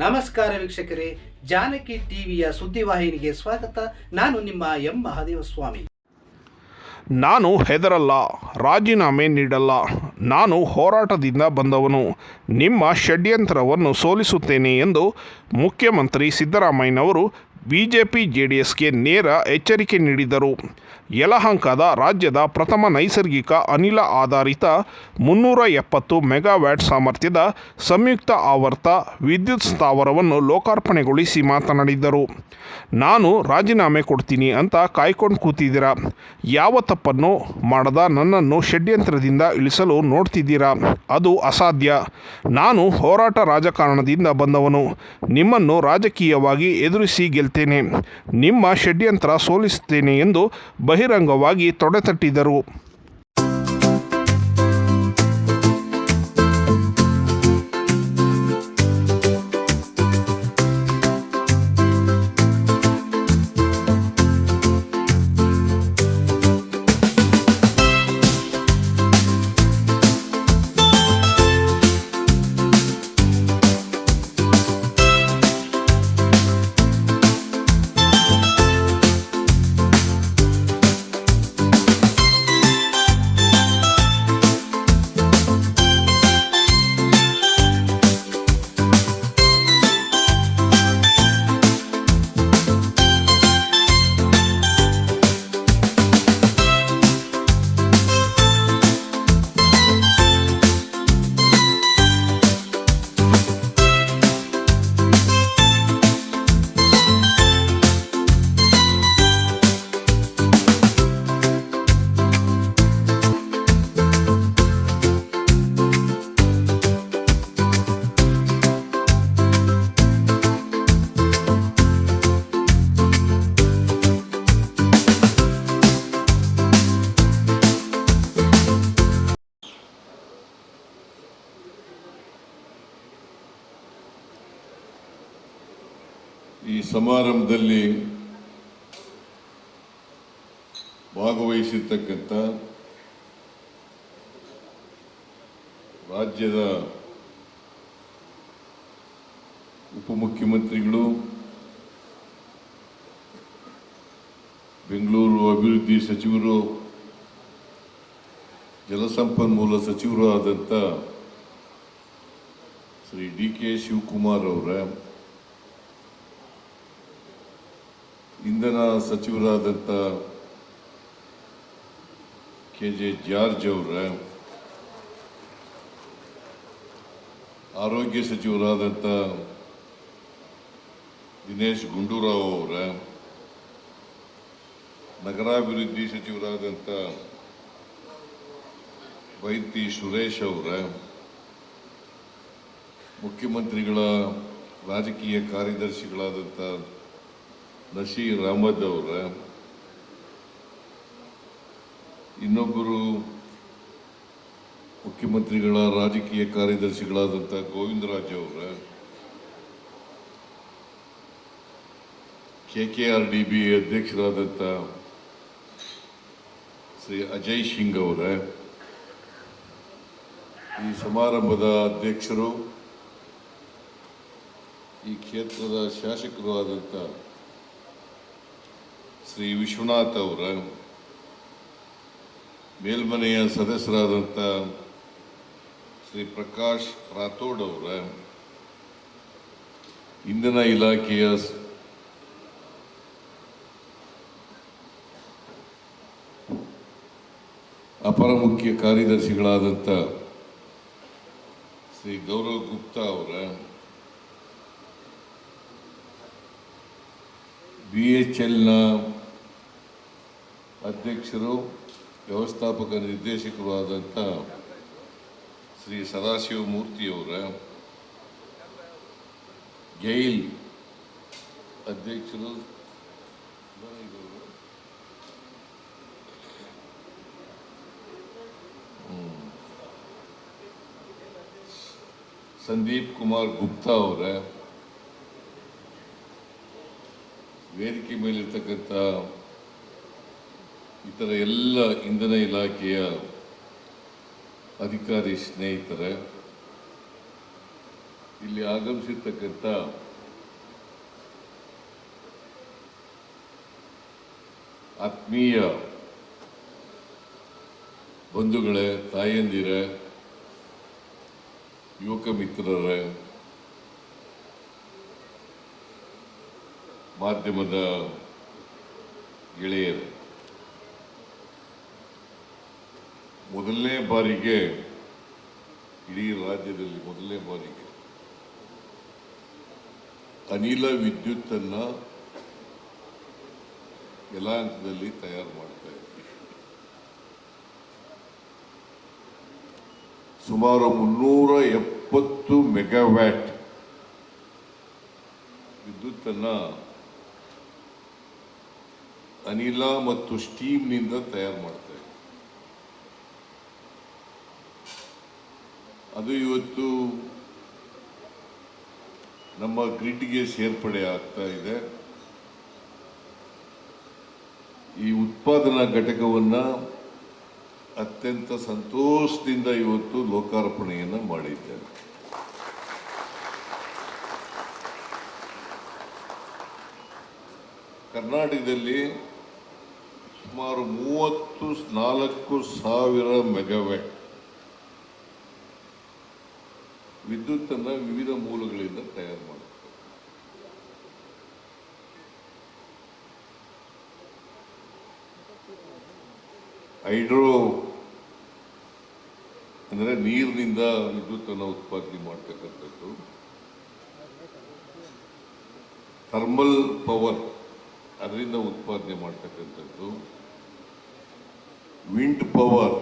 ನಮಸ್ಕಾರ ವೀಕ್ಷಕರೇ, ಜಾನಕಿ ಟಿವಿಯ ಸುದ್ದಿವಾಹಿನಿಗೆ ಸ್ವಾಗತ. ನಾನು ನಿಮ್ಮ ಎಂ. ಮಹಾದೇವ ಸ್ವಾಮಿ ನಾನು ಹೆದರಲ್ಲ, ರಾಜೀನಾಮೆ ನೀಡಲ್ಲ. ನಾನು ಹೋರಾಟದಿಂದ ಬಂದವನು. ನಿಮ್ಮ ಷಡ್ಯಂತ್ರವನ್ನು ಸೋಲಿಸುತ್ತೇನೆ ಎಂದು ಮುಖ್ಯಮಂತ್ರಿ ಸಿದ್ದರಾಮಯ್ಯನವರು ಬಿಜೆಪಿ ಜೆ ಡಿ ಎಸ್ಗೆ ನೇರ ಎಚ್ಚರಿಕೆ ನೀಡಿದರು. ಯಲಹಂಕದ ರಾಜ್ಯದ ಪ್ರಥಮ ನೈಸರ್ಗಿಕ ಅನಿಲ ಆಧಾರಿತ ಮುನ್ನೂರ ಎಪ್ಪತ್ತು ಮೆಗಾವ್ಯಾಟ್ ಸಾಮರ್ಥ್ಯದ ಸಂಯುಕ್ತ ಆವರ್ತ ವಿದ್ಯುತ್ ಸ್ಥಾವರವನ್ನು ಲೋಕಾರ್ಪಣೆಗೊಳಿಸಿ ಮಾತನಾಡಿದ್ದರು ನಾನು ರಾಜೀನಾಮೆ ಕೊಡ್ತೀನಿ ಅಂತ ಕಾಯ್ಕೊಂಡು ಕೂತಿದ್ದೀರಾ? ಯಾವ ತಪ್ಪನ್ನು ಮಾಡದ ನನ್ನನ್ನು ಷಡ್ಯಂತ್ರದಿಂದ ಇಳಿಸಲು ನೋಡ್ತಿದ್ದೀರಾ? ಅದು ಅಸಾಧ್ಯ. ನಾನು ಹೋರಾಟ ರಾಜಕಾರಣದಿಂದ ಬಂದವನು. ನಿಮ್ಮನ್ನು ರಾಜಕೀಯವಾಗಿ ಎದುರಿಸಿ ಗೆಲ್ತೇನೆ. ನಿಮ್ಮ ಷಡ್ಯಂತ್ರ ಸೋಲಿಸುತ್ತೇನೆ ಎಂದು ಬಹಿರಂಗವಾಗಿ ತೊಡೆತಟ್ಟಿದರು ಸಮಾರಂಭದಲ್ಲಿ ಭಾಗವಹಿಸಿರ್ತಕ್ಕಂಥ ರಾಜ್ಯದ ಉಪಮುಖ್ಯಮಂತ್ರಿಗಳು, ಬೆಂಗಳೂರು ಅಭಿವೃದ್ಧಿ ಸಚಿವರು ಜಲಸಂಪನ್ಮೂಲ ಸಚಿವರು ಆದಂಥ ಶ್ರೀ ಡಿ ಕೆ ಶಿವಕುಮಾರ್ ಅವರ ಇಂಧನ ಸಚಿವರಾದಂಥ ಕೆ ಜೆ ಜಾರ್ಜ್ ಅವರ, ಆರೋಗ್ಯ ಸಚಿವರಾದಂಥ ದಿನೇಶ್ ಗುಂಡೂರಾವ್ ಅವರ, ನಗರಾಭಿವೃದ್ಧಿ ಸಚಿವರಾದಂಥ ವೈದ್ಯ ಸುರೇಶ್ ಅವರ, ಮುಖ್ಯಮಂತ್ರಿಗಳ ರಾಜಕೀಯ ಕಾರ್ಯದರ್ಶಿಗಳಾದಂಥ ನಶೀರ್ ಅಹಮದ್ ಅವರ. ಇನ್ನೊಬ್ಬರು ಮುಖ್ಯಮಂತ್ರಿಗಳ, ರಾಜಕೀಯ ಕಾರ್ಯದರ್ಶಿಗಳಾದಂಥ ಗೋವಿಂದರಾಜ್ ಅವರ. K K R D B ಅಧ್ಯಕ್ಷರಾದಂಥ ಶ್ರೀ ಅಜಯ್ ಸಿಂಗ್ ಅವರ. ಈ ಸಮಾರಂಭದ ಅಧ್ಯಕ್ಷರು, ಈ ಕ್ಷೇತ್ರದ ಶಾಸಕರು ಆದಂಥ ಶ್ರೀ ವಿಶ್ವನಾಥ್ ಅವರ ಮೇಲ್ಮನೆಯ ಸದಸ್ಯರಾದಂಥ ಶ್ರೀ ಪ್ರಕಾಶ್ ರಾಥೋಡ್ ಅವರ ಇಂಧನ ಇಲಾಖೆಯ ಅಪರ ಮುಖ್ಯ ಕಾರ್ಯದರ್ಶಿಗಳಾದಂಥ ಶ್ರೀ ಗೌರವ್ ಗುಪ್ತಾ ಅವರ ಬಿ ಎಚ್ ಎಲ್ನ ಅಧ್ಯಕ್ಷರು ವ್ಯವಸ್ಥಾಪಕ ನಿರ್ದೇಶಕರು ಆದಂಥ ಶ್ರೀ ಸದಾಶಿವ ಮೂರ್ತಿಯವರ ಗೈಲ್ ಅಧ್ಯಕ್ಷರು ಹ್ಮ್. ಸಂದೀಪ್ ಕುಮಾರ್ ಗುಪ್ತಾ ಅವರ ವೇದಿಕೆ ಮೇಲಿರ್ತಕ್ಕಂಥ ಇತರ ಎಲ್ಲ ಇಂಧನ ಇಲಾಖೆಯ ಅಧಿಕಾರಿ ಸ್ನೇಹಿತರೆ, ಇಲ್ಲಿ ಆಗಮಿಸಿರ್ತಕ್ಕಂಥ ಆತ್ಮೀಯ ಬಂಧುಗಳೇ, ತಾಯಂದಿರೇ, ಯುವಕ ಮಿತ್ರರೇ, ಮಾಧ್ಯಮದ ಗೆಳೆಯರು ಮೊದಲನೇ ಬಾರಿಗೆ ಇಡೀ ರಾಜ್ಯದಲ್ಲಿ ಮೊದಲನೇ ಬಾರಿಗೆ ಅನಿಲ ವಿದ್ಯುತ್ತನ್ನು ಯಲಾಂಕದಲ್ಲಿ ತಯಾರು ಮಾಡ್ತಾ ಇದ್ದೀವಿ ಸುಮಾರು ಮುನ್ನೂರ ಎಪ್ಪತ್ತು ಮೆಗಾವ್ಯಾಟ್ ವಿದ್ಯುತ್ತನ್ನು ಅನಿಲ ಮತ್ತು ಸ್ಟೀಮ್ನಿಂದ ತಯಾರು ಮಾಡ್ತಾ ಇದ್ದೀವಿ ಅದು ಇವತ್ತು ನಮ್ಮ ಗ್ರಿಡ್ಗೆ ಸೇರ್ಪಡೆ ಆಗ್ತಾ ಇದೆ. ಈ ಉತ್ಪಾದನಾ ಘಟಕವನ್ನು ಅತ್ಯಂತ ಸಂತೋಷದಿಂದ ಇವತ್ತು ಲೋಕಾರ್ಪಣೆಯನ್ನು ಮಾಡಿದ್ದೇವೆ ಕರ್ನಾಟಕದಲ್ಲಿ ಸುಮಾರು ಮೂವತ್ತು ನಾಲ್ಕು ಸಾವಿರ ಮೆಗಾವ್ಯಾಟ್ ವಿದ್ಯುತ್ತನ್ನು ವಿವಿಧ ಮೂಲಗಳಿಂದ ತಯಾರು ಮಾಡುತ್ತೆ. ಹೈಡ್ರೋ ಅಂದರೆ ನೀರಿನಿಂದ ವಿದ್ಯುತ್ತನ್ನು ಉತ್ಪಾದನೆ ಮಾಡ್ತಕ್ಕಂಥದ್ದು. ಥರ್ಮಲ್ ಪವರ್ ಅದರಿಂದ ಉತ್ಪಾದನೆ ಮಾಡ್ತಕ್ಕಂಥದ್ದು. ವಿಂಡ್ ಪವರ್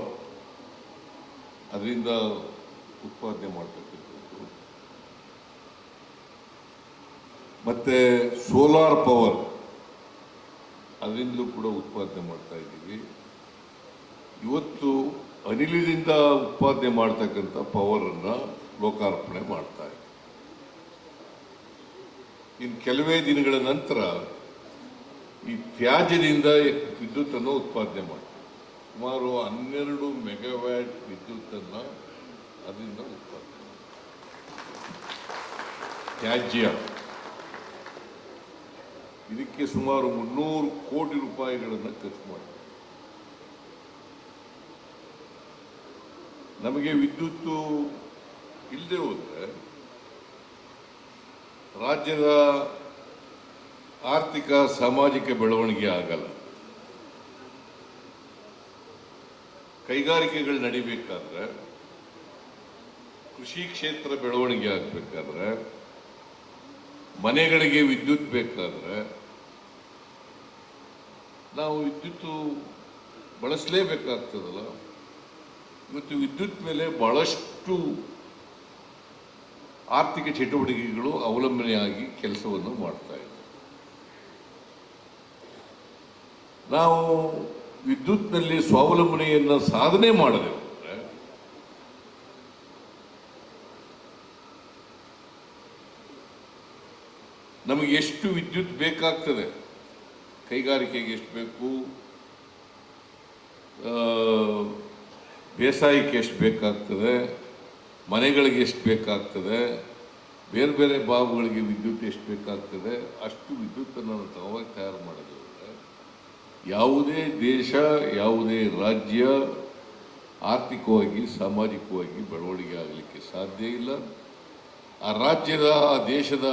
ಅದರಿಂದ ಉತ್ಪಾದನೆ ಮಾಡ್ತಕ್ಕಂಥದ್ದು. ಮತ್ತೆ ಸೋಲಾರ್ ಪವರ್ ಅದರಿಂದಲೂ ಕೂಡ ಉತ್ಪಾದನೆ ಮಾಡ್ತಾ ಇದ್ದೀವಿ. ಇವತ್ತು ಅನಿಲದಿಂದ ಉತ್ಪಾದನೆ ಮಾಡ್ತಕ್ಕಂಥ ಪವರನ್ನು ಲೋಕಾರ್ಪಣೆ ಮಾಡ್ತಾ ಇದ್ದೀವಿ ಇನ್ನು ಕೆಲವೇ ದಿನಗಳ ನಂತರ ಈ ತ್ಯಾಜ್ಯದಿಂದ ವಿದ್ಯುತ್ತನ್ನು ಉತ್ಪಾದನೆ ಮಾಡ್ತೀವಿ. ಸುಮಾರು ಹನ್ನೆರಡು ಮೆಗಾವ್ಯಾಟ್ ವಿದ್ಯುತ್ತನ್ನು ಅದರಿಂದ ಉತ್ಪಾದನೆ. ತ್ಯಾಜ್ಯ. ಇದಕ್ಕೆ ಸುಮಾರು ಮುನ್ನೂರು ಕೋಟಿ ರೂಪಾಯಿಗಳನ್ನು ಖರ್ಚು ಮಾಡಿ. ನಮಗೆ ವಿದ್ಯುತ್ತು ಇಲ್ಲದೆ ಹೋದರೆ ರಾಜ್ಯದ ಆರ್ಥಿಕ ಸಾಮಾಜಿಕ ಬೆಳವಣಿಗೆ ಆಗಲ್ಲ. ಕೈಗಾರಿಕೆಗಳು ನಡಿಬೇಕಾದ್ರೆ, ಕೃಷಿ ಕ್ಷೇತ್ರ ಬೆಳವಣಿಗೆ ಆಗಬೇಕಾದ್ರೆ, ಮನೆಗಳಿಗೆ ವಿದ್ಯುತ್ ಬೇಕಾದ್ರೆ ನಾವು ವಿದ್ಯುತ್ತು ಬಳಸಲೇಬೇಕಾಗ್ತದಲ್ಲ? ಮತ್ತು ವಿದ್ಯುತ್ ಮೇಲೆ ಭಾಳಷ್ಟು ಆರ್ಥಿಕ ಚಟುವಟಿಕೆಗಳು ಅವಲಂಬನೆಯಾಗಿ ಕೆಲಸವನ್ನು ಮಾಡ್ತಾ ಇದೆ ನಾವು ವಿದ್ಯುತ್ನಲ್ಲಿ ಸ್ವಾವಲಂಬನೆಯನ್ನು ಸಾಧನೆ ಹೋದ್ರೆ, ನಮಗೆ ಎಷ್ಟು ವಿದ್ಯುತ್ ಬೇಕಾಗ್ತದೆ? ಕೈಗಾರಿಕೆಗೆ ಎಷ್ಟು ಬೇಕು? ಬೇಸಾಯಕ್ಕೆ ಎಷ್ಟು ಬೇಕಾಗ್ತದೆ? ಮನೆಗಳಿಗೆ ಎಷ್ಟು ಬೇಕಾಗ್ತದೆ? ಬೇರೆ ಬೇರೆ ಬಾಬುಗಳಿಗೆ ವಿದ್ಯುತ್ ಎಷ್ಟು ಬೇಕಾಗ್ತದೆ? ಅಷ್ಟು ವಿದ್ಯುತ್ತನ್ನು ತಾವಾಗಿ ತಯಾರು ಮಾಡೋದು ಯಾವುದೇ ದೇಶ, ಯಾವುದೇ ರಾಜ್ಯ ಆರ್ಥಿಕವಾಗಿ, ಸಾಮಾಜಿಕವಾಗಿ ಬೆಳವಣಿಗೆ ಆಗಲಿಕ್ಕೆ ಸಾಧ್ಯ ಇಲ್ಲ. ಆ ರಾಜ್ಯದ, ಆ ದೇಶದ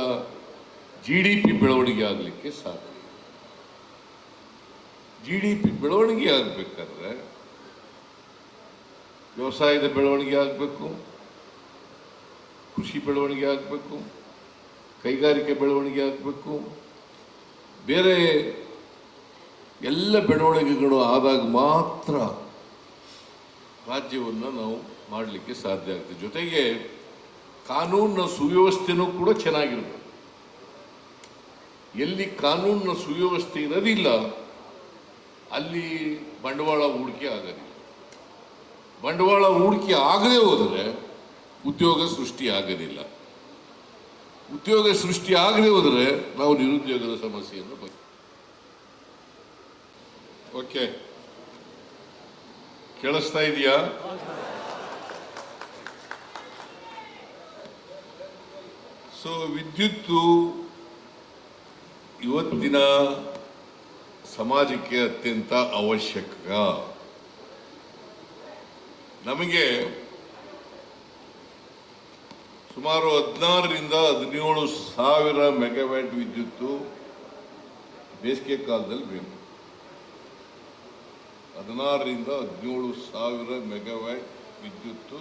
ಜಿ ಡಿ ಪಿ ಬೆಳವಣಿಗೆ ಆಗಲಿಕ್ಕೆ ಸಾಧ್ಯ ಜಿ ಡಿ ಪಿ ಬೆಳವಣಿಗೆ ಆಗಬೇಕಾದ್ರೆ ವ್ಯವಸಾಯದ ಬೆಳವಣಿಗೆ ಆಗಬೇಕು, ಕೃಷಿ ಬೆಳವಣಿಗೆ ಆಗಬೇಕು, ಕೈಗಾರಿಕೆ ಬೆಳವಣಿಗೆ ಆಗಬೇಕು, ಬೇರೆ ಎಲ್ಲ ಬೆಳವಣಿಗೆಗಳು ಆದಾಗ ಮಾತ್ರ ರಾಜ್ಯವನ್ನು ನಾವು ಮಾಡಲಿಕ್ಕೆ ಸಾಧ್ಯ ಆಗ್ತದೆ. ಜೊತೆಗೆ ಕಾನೂನಿನ ಸುವ್ಯವಸ್ಥೆನೂ ಕೂಡ ಚೆನ್ನಾಗಿರುತ್ತೆ. ಎಲ್ಲಿ ಕಾನೂನಿನ ಸುವ್ಯವಸ್ಥೆ ಇರೋದಿಲ್ಲ ಅಲ್ಲಿ ಬಂಡವಾಳ ಹೂಡಿಕೆ ಆಗಲಿಲ್ಲ ಬಂಡವಾಳ ಹೂಡಿಕೆ ಆಗದೆ ಹೋದರೆ ಉದ್ಯೋಗ ಸೃಷ್ಟಿ ಆಗೋದಿಲ್ಲ. ಉದ್ಯೋಗ ಸೃಷ್ಟಿ ಆಗದೆ ಹೋದರೆ ನಾವು ನಿರುದ್ಯೋಗದ ಸಮಸ್ಯೆಯನ್ನು ಬಗ್ಗೆ ಓಕೆ. ಕೇಳಿಸ್ತಾ ಇದೆಯಾ? ಸೊ ವಿದ್ಯುತ್ತು ಇವತ್ತಿನ ಸಮಾಜಕ್ಕೆ ಅತ್ಯಂತ ಅವಶ್ಯಕ. ನಮಗೆ ಸುಮಾರು ಹದಿನಾರರಿಂದ ಹದಿನೇಳು ಸಾವಿರ ಮೆಗಾವ್ಯಾಟ್ ವಿದ್ಯುತ್ತು ಬೇಸಿಗೆ ಕಾಲದಲ್ಲಿ ಬೇಕು. ಹದಿನಾರರಿಂದ ಹದಿನೇಳು ಸಾವಿರ ಮೆಗಾವ್ಯಾಟ್ ವಿದ್ಯುತ್ತು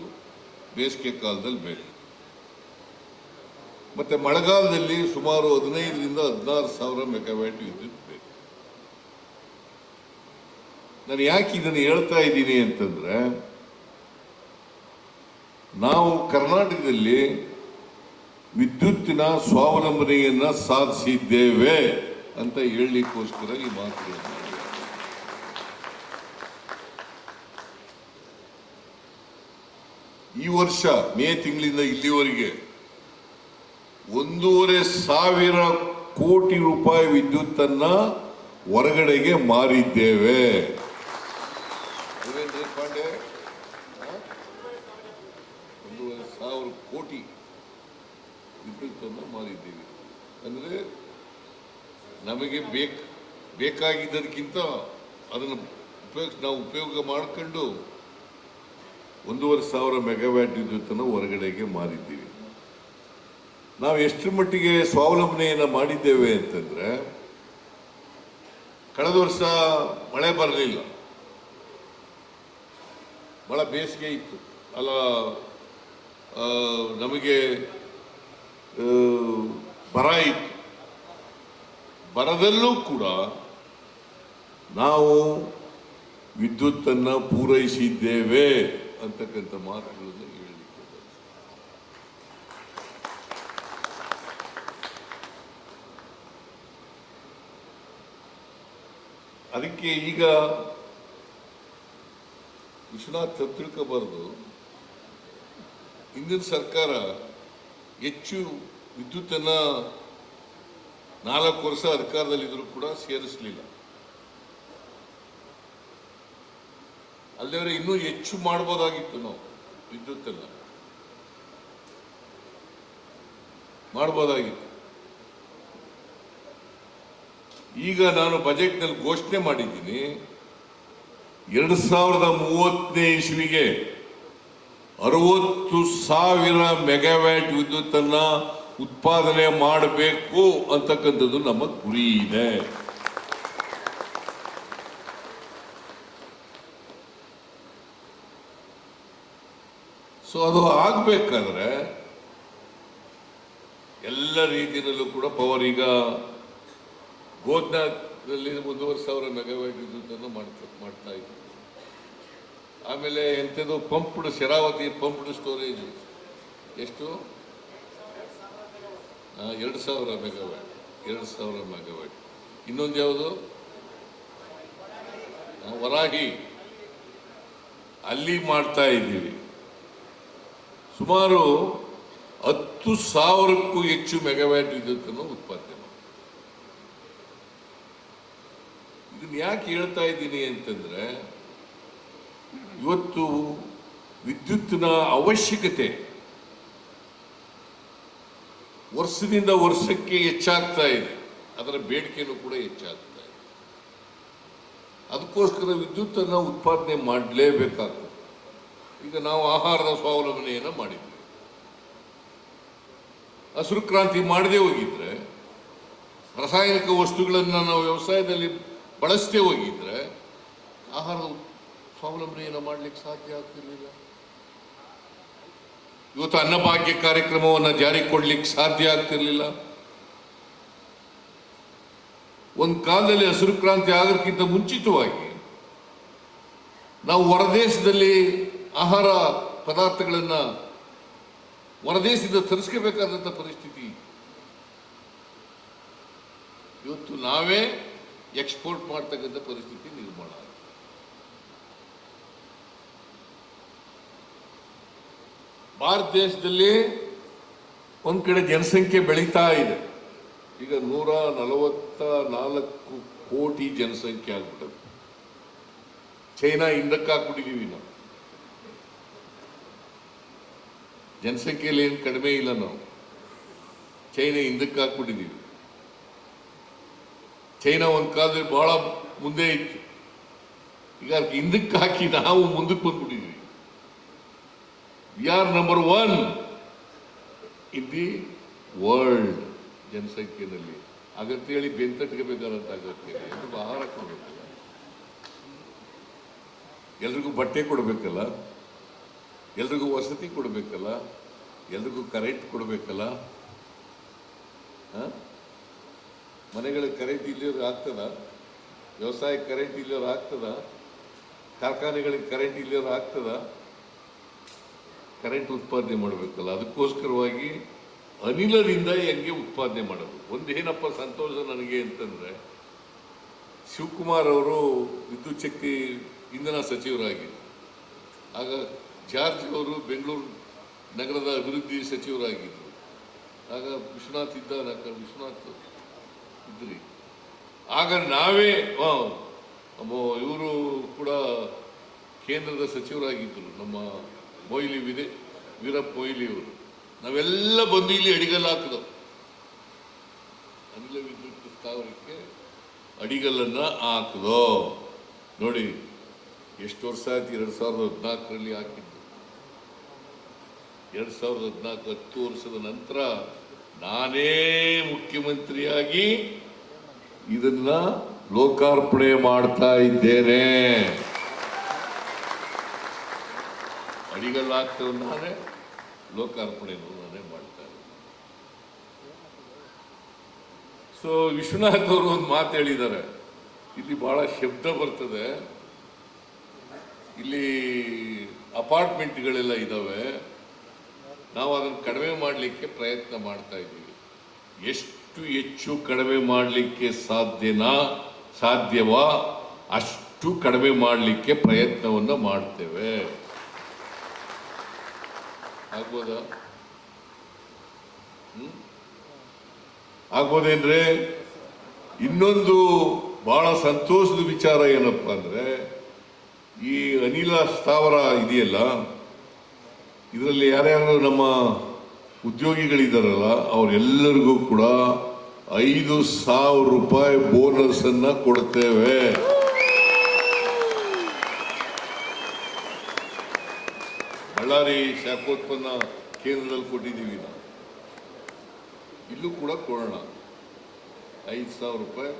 ಬೇಸಿಗೆ ಕಾಲದಲ್ಲಿ ಬೇಕು. ಮತ್ತೆ ಮಳೆಗಾಲದಲ್ಲಿ ಸುಮಾರು ಹದಿನೈದರಿಂದ ಹದಿನಾರು ಸಾವಿರ ಮೆಗಾವ್ಯಾಟ್ ವಿದ್ಯುತ್ ಬೇಕು ನಾನು ಯಾಕೆ ಇದನ್ನು ಹೇಳ್ತಾ ಇದ್ದೀನಿ ಅಂತಂದ್ರೆ, ನಾವು ಕರ್ನಾಟಕದಲ್ಲಿ ವಿದ್ಯುತ್ತಿನ ಸ್ವಾವಲಂಬನೆಯನ್ನ ಸಾಧಿಸಿದ್ದೇವೆ ಅಂತ ಹೇಳಲಿಕ್ಕೋಸ್ಕರ ಈ ಮಾತು ಈ ವರ್ಷ, ಮೇ ತಿಂಗಳಿಂದ ಇಲ್ಲಿವರೆಗೆ ಒಂದೂವರೆ ಸಾವಿರ ಕೋಟಿ ರೂಪಾಯಿ ವಿದ್ಯುತ್ತನ್ನ ಹೊರಗಡೆಗೆ ಮಾರಿದ್ದೇವೆ ದೇವೇಂದ್ರ ಪಾಂಡೆ ಆ? ಒಂದೂವರೆ ಸಾವಿರ ಕೋಟಿ ವಿದ್ಯುತ್ತನ್ನು ಮಾರಿದ್ದೇವೆ ಅಂದ್ರೆ ನಮಗೆ ಬೇಕ್ ಬೇಕಾಗಿದ್ದದಕ್ಕಿಂತ ಅದನ್ನು ಉಪಯೋಗ, ನಾವು ಉಪಯೋಗ ಮಾಡ್ಕೊಂಡು ಒಂದೂವರೆ ಸಾವಿರ ಮೆಗಾವ್ಯಾಟ್ ವಿದ್ಯುತ್ತನ್ನು ಹೊರಗಡೆಗೆ ಮಾರಿದ್ದೀವಿ. ನಾವು ಎಷ್ಟು ಮಟ್ಟಿಗೆ ಸ್ವಾವಲಂಬನೆಯನ್ನು ಮಾಡಿದ್ದೇವೆ ಅಂತಂದ್ರೆ, ಕಳೆದ ವರ್ಷ ಮಳೆ ಬರಲಿಲ್ಲ. ಬಹಳ ಬೇಸಿಗೆ ಇತ್ತು. ಅಲ್ಲ ನಮಗೆ ಬರ ಇತ್ತು. ಬರದಲ್ಲೂ ಕೂಡ ನಾವು ವಿದ್ಯುತ್ತನ್ನು ಪೂರೈಸಿದ್ದೇವೆ ಅಂತಕ್ಕಂಥ ಮಾತುಗಳನ್ನು ಹೇಳಲಿಕ್ಕೆ ಅದಕ್ಕೆ ಈಗ ವಿಶ್ವನಾಥ್ ತಿಳ್ಕೋಬಾರ್ದು ಹಿಂದಿನ ಸರ್ಕಾರ ಹೆಚ್ಚು ವಿದ್ಯುತ್ತನ್ನು ನಾಲ್ಕು ವರ್ಷ ಅಧಿಕಾರದಲ್ಲಿದ್ದರೂ ಕೂಡ ಸೇರಿಸಲಿಲ್ಲ. ಅಲ್ಲದೆ ಇನ್ನೂ ಹೆಚ್ಚು ಮಾಡ್ಬೋದಾಗಿತ್ತು ನಾವು. ವಿದ್ಯುತ್ತನ್ನ. ಮಾಡ್ಬೋದಾಗಿತ್ತು. ಈಗ ನಾನು ಬಜೆಟ್ನಲ್ಲಿ ಘೋಷಣೆ ಮಾಡಿದ್ದೀನಿ, ಎರಡು ಸಾವಿರದ ಮೂವತ್ತನೇ ಇಸ್ವಿಗೆ ಅರವತ್ತು ಸಾವಿರ ಮೆಗಾವ್ಯಾಟ್ ವಿದ್ಯುತ್ತನ್ನು ಉತ್ಪಾದನೆ ಮಾಡಬೇಕು ಅಂತಕ್ಕಂಥದ್ದು ನಮ್ಮ ಗುರಿ ಇದೆ. ಸೊ ಅದು ಆಗಬೇಕಾದ್ರೆ ಎಲ್ಲ ರೀತಿಯಲ್ಲೂ ಕೂಡ ಪವರ್ ಈಗ ಗೋದ್ನಾದಲ್ಲಿ ಒಂದೂವರೆ ಸಾವಿರ ಮೆಗಾವ್ಯಾಟ್ ವಿದ್ಯುತ್ತನ್ನು ಮಾಡ್ತಾ ಮಾಡ್ತಾ ಇದ್ದೀವಿ ಆಮೇಲೆ ಎಂಥದ್ದು ಪಂಪ್ಡ್ ಶರಾವತಿ ಪಂಪ್ಡ್ ಸ್ಟೋರೇಜ್. ಎಷ್ಟು? ಎರಡು ಸಾವಿರ ಮೆಗಾವ್ಯಾಟ್, ಎರಡು ಸಾವಿರ ಮೆಗಾವ್ಯಾಟ್. ಇನ್ನೊಂದು ಯಾವುದು? ವರಾಹಿ. ಅಲ್ಲಿ ಮಾಡ್ತಾ ಇದ್ದೀವಿ. ಸುಮಾರು ಹತ್ತು ಸಾವಿರಕ್ಕೂ ಹೆಚ್ಚು ಮೆಗಾವ್ಯಾಟ್ ವಿದ್ಯುತ್ತನ್ನು ಉತ್ಪಾದನೆ ಮಾಡಿ ಇದನ್ನ ಯಾಕೆ ಹೇಳ್ತಾ ಇದ್ದೀನಿ ಅಂತಂದ್ರೆ, ಇವತ್ತು ವಿದ್ಯುತ್ತಿನ ಅವಶ್ಯಕತೆ ವರ್ಷದಿಂದ ವರ್ಷಕ್ಕೆ ಹೆಚ್ಚಾಗ್ತಾ ಇದೆ. ಅದರ ಬೇಡಿಕೆನೂ ಕೂಡ ಹೆಚ್ಚಾಗ್ತಾ ಇದೆ. ಅದಕ್ಕೋಸ್ಕರ ವಿದ್ಯುತ್ತನ್ನು ಉತ್ಪಾದನೆ ಮಾಡಲೇಬೇಕಾಗ್ತದೆ. ಈಗ ನಾವು ಆಹಾರದ ಸ್ವಾವಲಂಬನೆಯನ್ನು ಮಾಡಿದ್ವಿ. ಹಸಿರು ಕ್ರಾಂತಿ ಮಾಡದೇ ಹೋಗಿದ್ರೆ, ರಾಸಾಯನಿಕ ವಸ್ತುಗಳನ್ನು ನಾವು ವ್ಯವಸಾಯದಲ್ಲಿ ಬಳಸದೇ ಹೋಗಿದ್ರೆ, ಆಹಾರದ ಸ್ವಾವಲಂಬನೆಯನ್ನು ಮಾಡಲಿಕ್ಕೆ ಸಾಧ್ಯ ಆಗ್ತಿರಲಿಲ್ಲ. ಇವತ್ತು ಅನ್ನಭಾಗ್ಯ ಕಾರ್ಯಕ್ರಮವನ್ನು ಜಾರಿಗೆ ಕೊಡ್ಲಿಕ್ಕೆ ಸಾಧ್ಯ ಆಗ್ತಿರ್ಲಿಲ್ಲ. ಒಂದು ಕಾಲದಲ್ಲಿ ಹಸಿರು ಕ್ರಾಂತಿ ಆಗೋಕ್ಕಿಂತ ಮುಂಚಿತವಾಗಿ ನಾವು ಹೊರದೇಶದಲ್ಲಿ ಆಹಾರ ಪದಾರ್ಥಗಳನ್ನು ಹೊರದೇಶದಿಂದ ತರಿಸ್ಕೋಬೇಕಾದಂಥ ಪರಿಸ್ಥಿತಿ. ಇವತ್ತು ನಾವೇ ಎಕ್ಸ್ಪೋರ್ಟ್ ಮಾಡ್ತಕ್ಕಂಥ ಪರಿಸ್ಥಿತಿ ನಿರ್ಮಾಣ ಆಗಿದೆ. ಭಾರತ ದೇಶದಲ್ಲಿ ಒಂದ್ ಕಡೆ ಜನಸಂಖ್ಯೆ ಬೆಳೀತಾ ಇದೆ. ಈಗ ನೂರ ನಲವತ್ತ ನಾಲ್ಕು ಕೋಟಿ ಜನಸಂಖ್ಯೆ ಆಗ್ಬಿಟ್ಟದೆ. ಚೈನಾ ಹಿಂದಕ್ಕೆ ನಾವು. ಜನಸಂಖ್ಯೆಯಲ್ಲಿ ಏನು ಕಡಿಮೆ ಇಲ್ಲ ನಾವು. ಚೈನಾ ಹಿಂದಕ್ಕೆ ಹಾಕ್ಬಿಟ್ಟಿದ್ದೀವಿ ಚೈನಾ ಒಂದು ಕಾಲದಲ್ಲಿ ಬಹಳ ಮುಂದೆ ಇತ್ತು. ಈಗ ಹಿಂದಕ್ಕೆ ಹಾಕಿ ನಾವು ಮುಂದಕ್ಕೆ ಬಂದ್ಬಿಟ್ಟಿದ್ದೀವಿ we are number one in the world ಜನಸಂಖ್ಯೆಯಲ್ಲಿ. ಹೇಳಿ ಬೆಂತಟ್ಕೋಬೇಕಾದಂತ ಅಗತ್ಯ. ಎಲ್ರಿಗೂ ಆಹಾರ ಕೊಡಬೇಕಲ್ಲ. ಎಲ್ರಿಗೂ ಬಟ್ಟೆ ಕೊಡಬೇಕಲ್ಲ. ಎಲ್ರಿಗೂ ವಸತಿ ಕೊಡಬೇಕಲ್ಲ? ಎಲ್ರಿಗೂ ಕರೆಂಟ್ ಕೊಡಬೇಕಲ್ಲ? ಮನೆಗಳಿಗೆ ಕರೆಂಟ್ ಇಲ್ಲಿಯವ್ರು ಆಗ್ತದ? ವ್ಯವಸಾಯ ಕರೆಂಟ್ ಇಲ್ಲಿಯವ್ರು ಆಗ್ತದ? ಕಾರ್ಖಾನೆಗಳಿಗೆ ಕರೆಂಟ್ ಇಲ್ಲಿಯವ್ರು ಆಗ್ತದ? ಕರೆಂಟ್ ಉತ್ಪಾದನೆ ಮಾಡಬೇಕಲ್ಲ, ಅದಕ್ಕೋಸ್ಕರವಾಗಿ ಅನಿಲದಿಂದ ಹೆಂಗೆ ಉತ್ಪಾದನೆ ಮಾಡೋದು? ಒಂದೇನಪ್ಪ ಸಂತೋಷ ನನಗೆ ಅಂತಂದರೆ, ಶಿವಕುಮಾರ್ ಅವರು ವಿದ್ಯುಚ್ಛಕ್ತಿ ಇಂಧನ ಸಚಿವರಾಗಿ, ಆಗ ಜಾರ್ಜ್ ಅವರು ಬೆಂಗಳೂರು ನಗರದ ಅಭಿವೃದ್ಧಿ ಸಚಿವರಾಗಿದ್ದರು ಆಗ ವಿಶ್ವನಾಥ್ ಇದ್ದ ನಕ- ವಿಶ್ವನಾಥ್ ಇದ್ರಿ. ಆಗ ನಾವೇ ಇವರು ಕೂಡ ಕೇಂದ್ರದ ಸಚಿವರಾಗಿದ್ದರು ನಮ್ಮ ಮೊಯ್ಲಿ ವಿದೆ, ವೀರಪ್ಪ ಮೊಯ್ಲಿ ಅವರು. ನಾವೆಲ್ಲ ಬಂದು ಇಲ್ಲಿ ಅಡಿಗಲ್ಲ ಹಾಕಿದ್ರು ಅನಿಲ ವಿದ್ಯುತ್ ಸ್ಥಾವರಕ್ಕೆ ಅಡಿಗಲ್ಲನ್ನು ಹಾಕಿದೋ. ನೋಡಿ, ಎಷ್ಟು ವರ್ಷ ಆಯ್ತು? ಎರಡು ಸಾವಿರದ ಹದಿನಾಲ್ಕರಲ್ಲಿ ಹಾಕಿದ್ದು. ಎರಡು ಸಾವಿರದ ಹದಿನಾಲ್ಕು ಹತ್ತು ವರ್ಷದ ನಂತರ ನಾನೇ ಮುಖ್ಯಮಂತ್ರಿಯಾಗಿ ಇದನ್ನ ಲೋಕಾರ್ಪಣೆ ಮಾಡ್ತಾ ಇದ್ದೇನೆ. ಅಡಿಗಲ್ಲಾಗ್ತೇವೆ ನಾನೇ ಲೋಕಾರ್ಪಣೆಯನ್ನು ನಾನೇ ಮಾಡ್ತಾ ಸೊ ವಿಶ್ವನಾಥ್ ಅವರು ಒಂದು ಮಾತು ಹೇಳಿದ್ದಾರೆ. ಇಲ್ಲಿ ಬಹಳ ಶಬ್ದ ಬರ್ತದೆ. ಇಲ್ಲಿ ಅಪಾರ್ಟ್ಮೆಂಟ್ಗಳೆಲ್ಲ ಇದ್ದಾವೆ ನಾವು ಅದನ್ನು ಕಡಿಮೆ ಮಾಡಲಿಕ್ಕೆ ಪ್ರಯತ್ನ ಮಾಡ್ತಾ ಇದ್ದೀವಿ. ಎಷ್ಟು ಹೆಚ್ಚು ಕಡಿಮೆ ಮಾಡಲಿಕ್ಕೆ ಸಾಧ್ಯನಾ, ಸಾಧ್ಯವಾ ಅಷ್ಟು ಕಡಿಮೆ ಮಾಡಲಿಕ್ಕೆ ಪ್ರಯತ್ನವನ್ನು ಮಾಡ್ತೇವೆ. ಆಗ್ಬೋದಾ? ಆಗ್ಬೋದೇನ್ರೆ? ಇನ್ನೊಂದು ಬಹಳ ಸಂತೋಷದ ವಿಚಾರ ಏನಪ್ಪ ಅಂದ್ರೆ, ಈ ಅನಿಲ ಸ್ಥಾವರ ಇದೆಯಲ್ಲ ಇದರಲ್ಲಿ ಯಾರ್ಯಾರು ನಮ್ಮ ಉದ್ಯೋಗಿಗಳಿದಾರಲ್ಲ, ಅವರೆಲ್ಲರಿಗೂ ಕೂಡ ಐದು ಸಾವಿರ ರೂಪಾಯಿ ಬೋನಸ್ ಅನ್ನ ಕೊಡ್ತೇವೆ. ಬಳ್ಳಾರಿ ಶಾಖೋತ್ಪನ್ನ ಕೇಂದ್ರದಲ್ಲಿ ಕೊಟ್ಟಿದ್ದೀವಿ ನಾವು. ಇಲ್ಲೂ ಕೂಡ ಕೊಡೋಣ. ಐದು ಸಾವಿರ ರೂಪಾಯಿ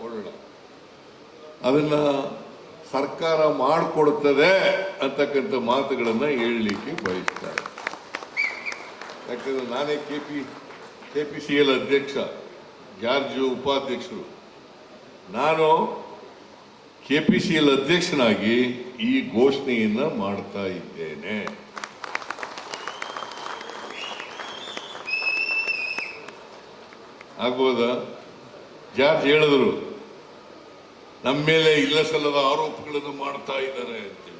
ಕೊಡೋಣ. ಅದನ್ನ ಸರ್ಕಾರ ಮಾಡಿಕೊಡ್ತದೆ ಅಂತಕ್ಕಂಥ ಮಾತುಗಳನ್ನ ಹೇಳಲಿಕ್ಕೆ ಬಯಸ್ತಾರೆ. ಯಾಕಂದ್ರೆ ನಾನೇ K P K P C L ಅಧ್ಯಕ್ಷ, ಜಾರ್ಜು ಉಪಾಧ್ಯಕ್ಷರು. ನಾನು ಕೆ ಪಿ ಸಿ ಎಲ್ ಅಧ್ಯಕ್ಷನಾಗಿ ಈ ಘೋಷಣೆಯನ್ನ ಮಾಡ್ತಾ ಇದ್ದೇನೆ. ಆಗ್ಬೋದಾ? ಜಾರ್ಜ್ ಹೇಳಿದ್ರು. ನಮ್ಮ ಮೇಲೆ ಇಲ್ಲ ಸಲ್ಲದ ಆರೋಪಗಳನ್ನು ಮಾಡ್ತಾ ಇದ್ದಾರೆ ಅಂತೇಳಿ.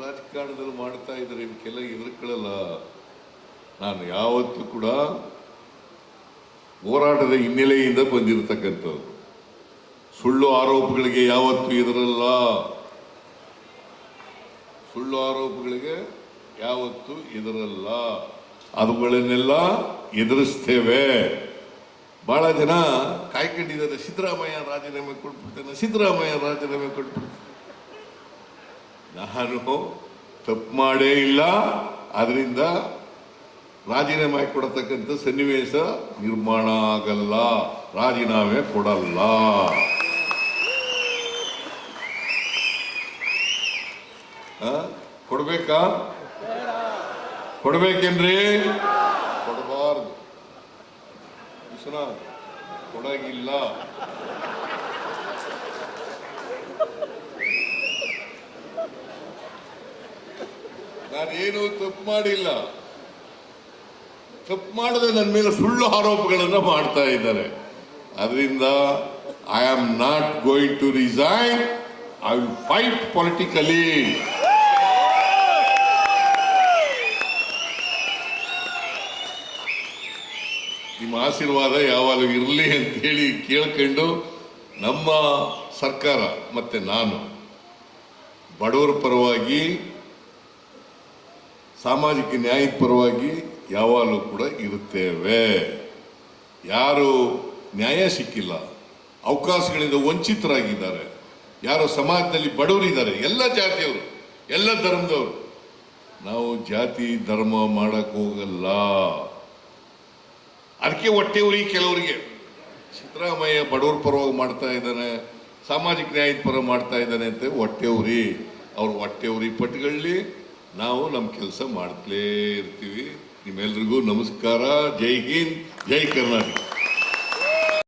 ರಾಜಕಾರಣದಲ್ಲಿ ಮಾಡ್ತಾ ಇದ್ದಾರೆ ಇವಕ್ಕೆಲ್ಲ ಎದುರ್ಕೊಳ್ಳಲ್ಲ. ನಾನು ಯಾವತ್ತೂ ಕೂಡ ಹೋರಾಟದ ಹಿನ್ನೆಲೆಯಿಂದ ಬಂದಿರತಕ್ಕಂಥವ್ರು. ಸುಳ್ಳು ಆರೋಪಗಳಿಗೆ ಯಾವತ್ತೂ ಎದುರಲ್ಲ. ಸುಳ್ಳು ಆರೋಪಗಳಿಗೆ ಯಾವತ್ತೂ ಎದುರಲ್ಲ. ಅವುಗಳನ್ನೆಲ್ಲ ಎದುರಿಸ್ತೇವೆ. ಬಹಳ ಜನ ಕಾಯ್ಕೊಂಡಿದ್ದಾರೆ ಸಿದ್ದರಾಮಯ್ಯ ರಾಜೀನಾಮೆ ಕೊಟ್ಬಿಡ್ತೇನೆ, ಸಿದ್ದರಾಮಯ್ಯ ರಾಜೀನಾಮೆ ಕೊಟ್ಬಿಡ್ತೇನೆ. ನಾನು ತಪ್ಪು ಮಾಡೇ ಇಲ್ಲ ಅದರಿಂದ ರಾಜೀನಾಮೆ ಕೊಡತಕ್ಕಂಥ ಸನ್ನಿವೇಶ ನಿರ್ಮಾಣ ಆಗಲ್ಲ, ರಾಜೀನಾಮೆ ಕೊಡಲ್ಲ? ಕೊಡ್ಬೇಕಾ? ಕೊಡ್ಬೇಕೇನ್ರಿ? ವಿಶ್ವನಾಥ್ ಕೊಡಗಿಲ್ಲ. ನಾನೇನು ತಪ್ಪು ಮಾಡಿಲ್ಲ. ತಪ್ಪು ಮಾಡದೆ ನನ್ನ ಮೇಲೆ ಸುಳ್ಳು ಆರೋಪಗಳನ್ನು ಮಾಡ್ತಾ ಇದ್ದಾರೆ. ಅದರಿಂದ I am not going to resign I will fight politically ನಿಮ್ಮ ಆಶೀರ್ವಾದ ಯಾವಾಗಲೂ ಇರಲಿ ಅಂತೇಳಿ ಕೇಳ್ಕೊಂಡು ನಮ್ಮ ಸರ್ಕಾರ ಮತ್ತೆ ನಾನು ಬಡವರ ಪರವಾಗಿ, ಸಾಮಾಜಿಕ ನ್ಯಾಯದ ಪರವಾಗಿ ಯಾವಾಗಲೂ ಕೂಡ ಇರುತ್ತೇವೆ. ಯಾರು ನ್ಯಾಯ ಸಿಕ್ಕಿಲ್ಲ, ಅವಕಾಶಗಳಿಂದ ವಂಚಿತರಾಗಿದ್ದಾರೆ, ಯಾರು ಸಮಾಜದಲ್ಲಿ ಬಡವರಿದ್ದಾರೆ, ಎಲ್ಲ ಜಾತಿಯವರು, ಎಲ್ಲ ಧರ್ಮದವರು, ನಾವು ಜಾತಿ ಧರ್ಮ ಮಾಡಕ್ ಹೋಗಲ್ಲ. ಅದಕ್ಕೆ ಹೊಟ್ಟೆ ಉರಿ ಕೆಲವರಿಗೆ. ಸಿದ್ದರಾಮಯ್ಯ ಬಡವ್ರ ಪರವಾಗಿ ಮಾಡ್ತಾ ಇದ್ದಾನೆ, ಸಾಮಾಜಿಕ ನ್ಯಾಯದ ಪರ ಮಾಡ್ತಾ ಇದ್ದಾನೆ ಅಂತ ಹೊಟ್ಟೆ ಉರಿ. ಅವ್ರ ಹೊಟ್ಟೆ ಉರಿ ಪಟ್ಟುಗಳಲ್ಲಿ ನಾವು ನಮ್ಮ ಕೆಲಸ ಮಾಡ್ತಲೇ ಇರ್ತೀವಿ. ನಿಮ್ಮೆಲ್ರಿಗೂ ನಮಸ್ಕಾರ. ಜೈ ಹಿಂದ್, ಜೈ ಕರ್ನಾಟಕ.